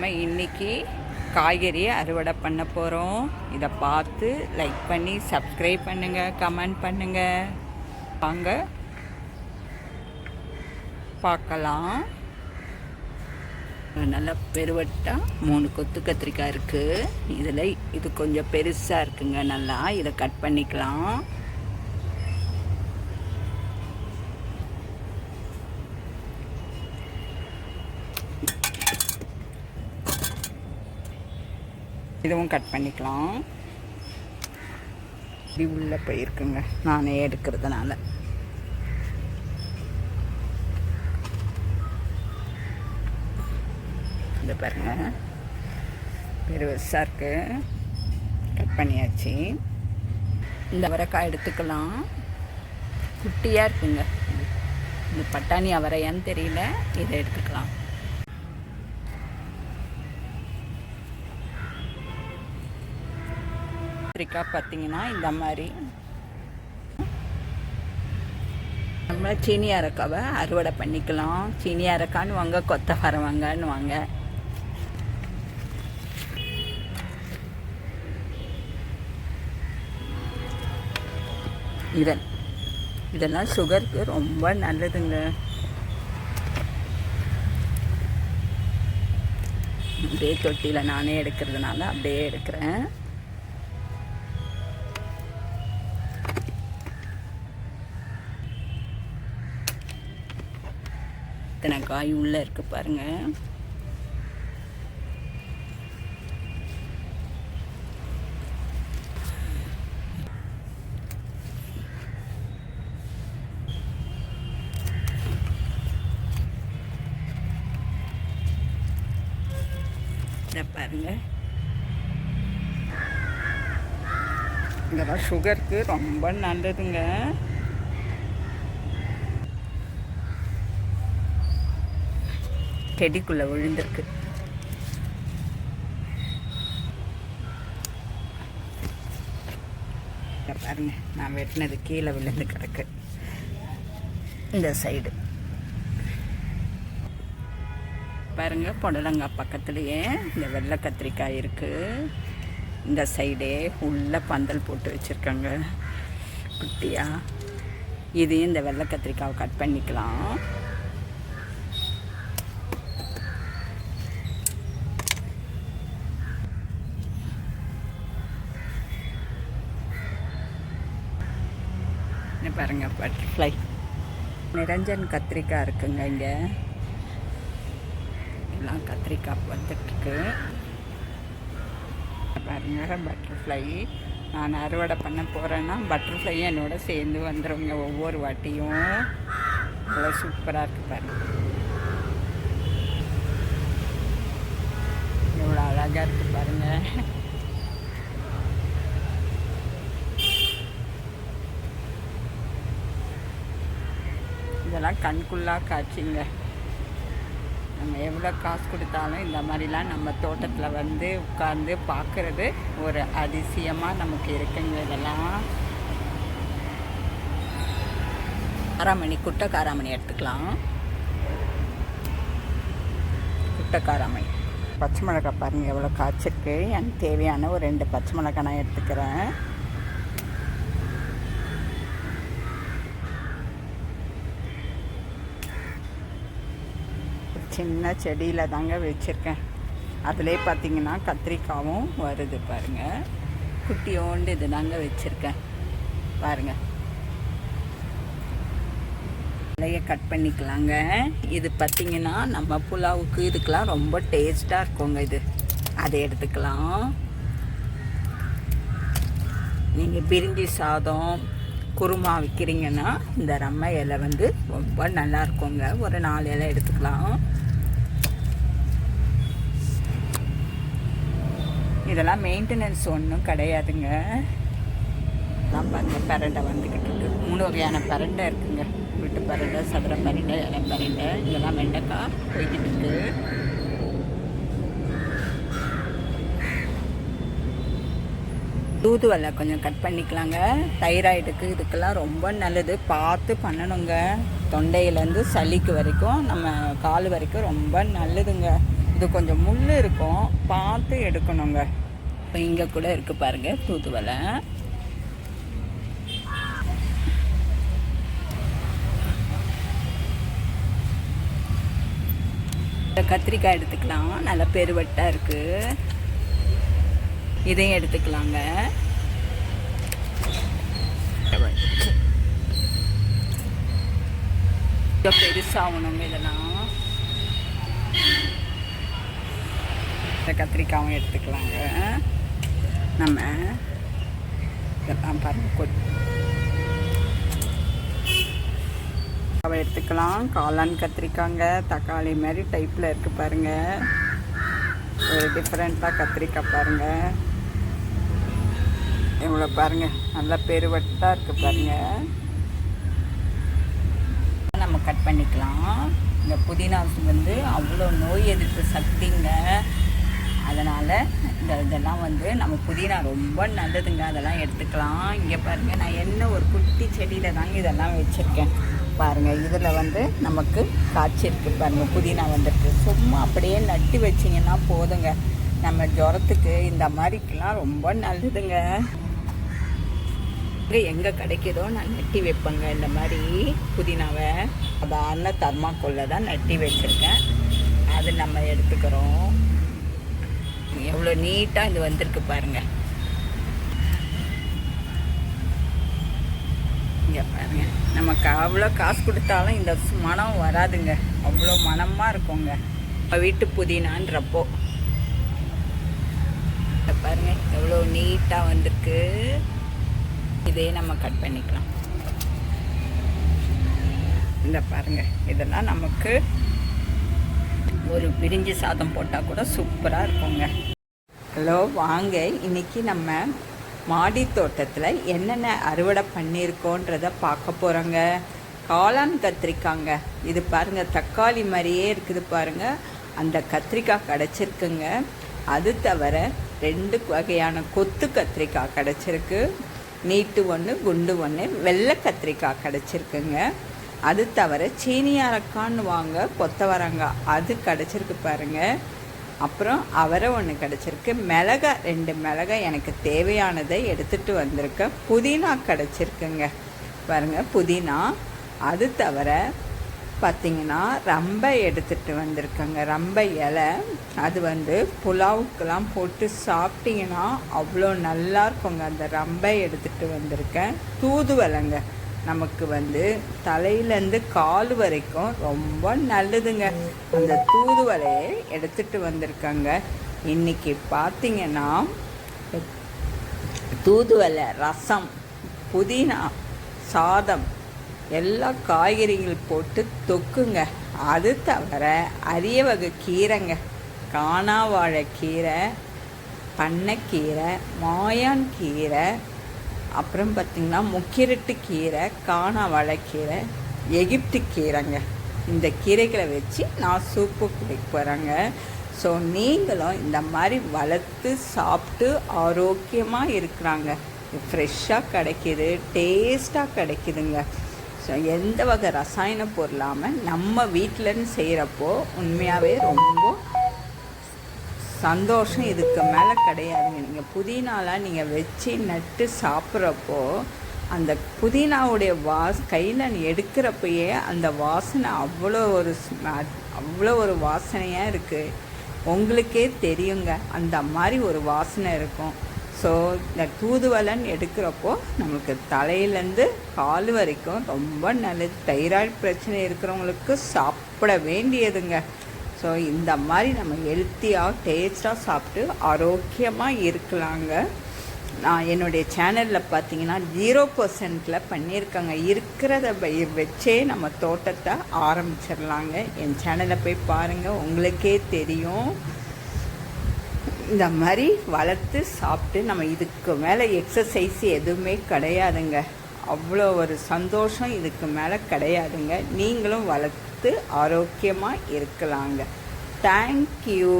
நம்ம இன்னைக்கு காய்கறி அறுவடை பண்ண போகிறோம் இதை பார்த்து லைக் பண்ணி சப்ஸ்கிரைப் பண்ணுங்க கமெண்ட் பண்ணுங்க. வாங்க. பார்க்கலாம். நல்லா பெருவட்டா மூணு கொத்து கத்திரிக்காய் இருக்குது இதில் இது கொஞ்சம் பெருசாக இருக்குங்க. நல்லா இதை கட் பண்ணிக்கலாம். இதுவும் கட் பண்ணிக்கலாம். இப்படி உள்ளே போயிருக்குங்க. நானே எடுக்கிறதுனால. இந்த பாருங்க. பெருசாக இருக்கு. கட் பண்ணியாச்சு. இந்த அவரைக்காய் எடுத்துக்கலாம். குட்டியாக இருக்குங்க. இந்த பட்டாணி அவரையான்னு தெரியல. இதை எடுத்துக்கலாம். கத்திரிக்காய் பார்த்தீங்கன்னா இந்த மாதிரி. நம்ம சீனி அரக்காவை அறுவடை பண்ணிக்கலாம். சீனி அரக்கான்னு வாங்க கொத்த வரவாங்கன்னு வாங்க. இதன் இதெல்லாம் சுகருக்கு ரொம்ப நல்லதுங்க. அப்படியே தொட்டியில் நானே எடுக்கிறதுனால அப்படியே எடுக்கிறேன். எத்தனை காய் உள்ளே இருக்கு பாருங்க. இதை பாருங்க. இதெல்லாம் சுகருக்கு ரொம்ப நல்லதுங்க. செடிக்குள்ளே விழுந்திருக்கு. பாருங்க நான் வெட்டினது கீழே விழுந்து கிடக்கு. இந்த சைடு பாருங்க புடலங்காய் பக்கத்துலேயே இந்த வெள்ளை கத்திரிக்காய் இருக்குது இந்த சைடே உள்ள பந்தல் போட்டு வச்சுருக்காங்க. குட்டியாக இதையும் இந்த வெள்ளை கத்திரிக்காவை கட் பண்ணிக்கலாம். பாருங்கள் பாருங்க பட்டர்ஃப்ளை நிரஞ்சன் கத்திரிக்காய் இருக்குங்க இங்கே. எல்லாம் கத்திரிக்காய் வந்துட்டுருக்கு பாருங்க பட்டர்ஃப்ளை நான் அறுவடை பண்ண போகிறேன்னா பட்டர்ஃப்ளை என்னோட சேர்ந்து வந்துடுங்க ஒவ்வொரு வாட்டியும். அவ்வளோ சூப்பராக இருக்குது பாருங்க. எவ்வளோ அழகாக இருக்குது பாருங்கள் இதெல்லாம் கண்குள்ளா காட்சிங்க. நம்ம எவ்வளோ காசு கொடுத்தாலும் இந்த மாதிரிலாம் நம்ம தோட்டத்தில் வந்து உட்கார்ந்து பார்க்குறது ஒரு அதிசயமாக நமக்கு இருக்குங்க இதெல்லாம். காராமணி குட்டை காராமணி எடுத்துக்கலாம். குட்டை காராமணி பச்சை மிளகாய் பாருங்கள் எவ்வளோ காய்ச்சிருக்கு. எனக்கு தேவையான ஒரு ரெண்டு பச்சை மிளகாய் நான் எடுத்துக்கிறேன். சின்ன செடியில் தாங்க வச்சுருக்கேன். அதிலே பார்த்தீங்கன்னா கத்திரிக்காவும் வருது பாருங்கள் குட்டியோண்டு இது தாங்க வச்சுருக்கேன். பாருங்கள் இலையை கட் பண்ணிக்கலாங்க. இது பார்த்தீங்கன்னா நம்ம புலாவுக்கு இதுக்கெலாம் ரொம்ப டேஸ்ட்டாக இருக்குங்க இது. அதை எடுத்துக்கலாம். நீங்கள் பிரிஞ்சி சாதம் குருமா வைக்கிறீங்கன்னா இந்த ரம்மை இலை வந்து ரொம்ப நல்லா இருக்குங்க. ஒரு நாலு இலை எடுத்துக்கலாம். இதெல்லாம் மெயின்டெனன்ஸ் ஒன்றும் கிடையாதுங்க. தான் பாருங்க பரண்டை வந்துக்கிட்டு இருக்கு. மூணு வகையான பரண்டை இருக்குங்க. வீட்டு பரண்டை சதுர பரண்டை இலை பரண்டை இதெல்லாம் வெண்டைக்காய் போய்கிட்டு இருக்கு. தூதுவலை கொஞ்சம் கட் பண்ணிக்கலாங்க. தைராய்டுக்கு இதுக்கெல்லாம் ரொம்ப நல்லது. பார்த்து பண்ணணுங்க. தொண்டையிலேருந்து சளிக்கு வரைக்கும் நம்ம கால் வரைக்கும் ரொம்ப நல்லதுங்க. இது கொஞ்சம் முள் இருக்கும். பார்த்து எடுக்கணுங்க. இப்போ இங்கே கூட இருக்குது பாருங்கள் தூதுவலை கத்திரிக்காய் எடுத்துக்கலாம். நல்ல பெருவட்டாக இருக்குது இதையும் எடுத்துக்கலாங்க. பெருசாகணுங்க இதெல்லாம். இந்த கத்திரிக்காயும் எடுத்துக்கலாங்க. நம்ம இதெல்லாம் பாருங்க கொட் எடுத்துக்கலாம். காளான் கத்திரிக்காங்க தக்காளி மாதிரி டைப்பில் இருக்குது பாருங்க. ஒரு டிஃப்ரெண்ட்டாக கத்திரிக்காய் பாருங்க. இவ்வளோ பாருங்க நல்லா பெருவட்டாக இருக்குது பாருங்க. நம்ம கட் பண்ணிக்கலாம். இந்த புதினா வந்து அவ்வளோ நோய் எதிர்ப்பு சக்திங்க. அதனால் இந்த இதெல்லாம் வந்து நம்ம புதினா ரொம்ப நல்லதுங்க. அதெல்லாம் எடுத்துக்கலாம். இங்கே பாருங்கள் நான் என்ன ஒரு குட்டி செடியில் தாங்க இதெல்லாம் வச்சுருக்கேன். பாருங்கள் இதில் வந்து நமக்கு காய்ச்சிருக்கு பாருங்கள் புதினா வந்துருக்கு. சும்மா அப்படியே நட்டு வச்சிங்கன்னா போதுங்க. நம்ம ஜுரத்துக்கு இந்த மாதிரிக்கெலாம் ரொம்ப நல்லதுங்க. இங்கே எங்கே கிடைக்குதோ நான் நட்டி வைப்பேங்க. இந்த மாதிரி புதினாவை. சாதாரண தர்மாக்கோலில் தான் நட்டி வச்சுருக்கேன். அது நம்ம எடுத்துக்கிறோம். எவ்வளோ நீட்டாக இது வந்திருக்கு பாருங்க. இங்கே பாருங்க. நமக்கு அவ்வளோ காசு கொடுத்தாலும் இந்த மனம் வராதுங்க. அவ்வளோ மனமாக இருக்குங்க. வீட்டு புதினான்றப்போ. இங்க பாருங்க. எவ்வளோ நீட்டாக வந்திருக்கு. இதே நம்ம கட் பண்ணிக்கலாம். இந்த பாருங்க. இதெல்லாம் நமக்கு ஒரு பிரிஞ்சி சாதம் போட்டால் கூட சூப்பராக இருக்குங்க. ஹலோ வாங்க. இன்னைக்கு நம்ம மாடி தோட்டத்தில் என்னென்ன அறுவடை பண்ணியிருக்கோன்றத பார்க்க போகிறோங்க காளான் கத்திரிக்காங்க. இது பாருங்க தக்காளி மாதிரியே இருக்குது பாருங்க. அந்த கத்திரிக்காய் கிடச்சிருக்குங்க. அது தவிர ரெண்டு வகையான கொத்து கத்திரிக்காய் கிடச்சிருக்கு. நீட்டு ஒன்று குண்டு ஒன்று வெள்ளை கத்திரிக்காய் கிடச்சிருக்குங்க. அது தவிர சீனியாரக்கான்னு வாங்க கொத்தவரங்காய் அது கிடச்சிருக்கு பாருங்க. அப்புறம் அவரை ஒன்று கிடச்சிருக்கு. மிளகா ரெண்டு மிளகா எனக்கு தேவையானதை எடுத்துகிட்டு வந்திருக்கேன் புதினா கிடச்சிருக்குங்க. பாருங்க புதினா. அது தவிர பார்த்தீங்கன்னா ரம்பை எடுத்துகிட்டு வந்திருக்கேங்க. ரம்பை இலை. அது வந்து புலாவுக்கெல்லாம் போட்டு சாப்பிட்டிங்கன்னா அவ்வளோ நல்லா இருக்குங்க. அந்த ரம்பை எடுத்துகிட்டு வந்திருக்கேன். தூதுவலைங்க நமக்கு வந்து தலையிலேருந்து கால் வரைக்கும் ரொம்ப நல்லதுங்க. அந்த தூதுவலையை எடுத்துகிட்டு வந்திருக்காங்க. இன்னைக்கு பார்த்தீங்கன்னா தூதுவளை ரசம் புதினா சாதம் எல்லா காய்கறிகள் போட்டு தொக்குங்க. அது தவிர அரிய வகை கீரைங்க. காணாவாழை கீரை பண்ணைக்கீரை மாயான் கீரை அப்புறம் பார்த்திங்கன்னா முக்கிரட்டு கீரை காணா கீரை எகிப்து கீரைங்க. இந்த கீரைகளை வச்சு நான் சூப்பு குடிக்க போகிறேங்க ஸோ நீங்களும் இந்த மாதிரி வளர்த்து சாப்பிட்டு ஆரோக்கியமாக இருக்கிறாங்க. ஃப்ரெஷ்ஷாக கிடைக்கிது டேஸ்ட்டாக கிடைக்கிதுங்க. ஸோ எந்த வகை ரசாயன பொருளாமல் நம்ம வீட்டிலன்னு செய்கிறப்போ உண்மையாகவே ரொம்ப சந்தோஷம் இதுக்கு மேலே கிடையாதுங்க. நீங்கள் புதினாலாம் நீங்கள் வச்சு நட்டு சாப்பிட்றப்போ அந்த புதினாவுடைய வாஸ் கையில் எடுக்கிறப்பயே அந்த வாசனை அவ்வளோ ஒரு ஸ்ம- அவ்வளோ ஒரு வாசனையாக இருக்குது உங்களுக்கே தெரியுங்க. அந்த மாதிரி ஒரு வாசனை இருக்கும். ஸோ இந்த தூதுவலன் எடுக்கிறப்போ நம்மளுக்கு தலையிலேருந்து கால் வரைக்கும் ரொம்ப நல்லது தைராய்டு பிரச்சனை இருக்கிறவங்களுக்கு சாப்பிட வேண்டியதுங்க. ஸோ இந்த மாதிரி நம்ம ஹெல்த்தியாக டேஸ்ட்டாக சாப்பிட்டு ஆரோக்கியமாக இருக்கலாங்க. நான் என்னுடைய சேனலில் பார்த்தீங்கன்னா ஜீரோ பர்சன்ட்டில் பண்ணியிருக்காங்க. இருக்கிறத வ- வச்சே நம்ம தோட்டத்தை ஆரம்பிச்சிடலாங்க. என் சேனலை போய் பாருங்கள் உங்களுக்கே தெரியும். இந்த மாதிரி வளர்த்து சாப்பிட்டு நம்ம இதுக்கு மேலே எக்ஸசைஸ் எதுவுமே கிடையாதுங்க. அவ்வளோ ஒரு சந்தோஷம் இதுக்கு மேலே கிடையாதுங்க. நீங்களும் வளர்த்து ஆரோக்கியமாக இருக்கலாங்க. தேங்க்யூ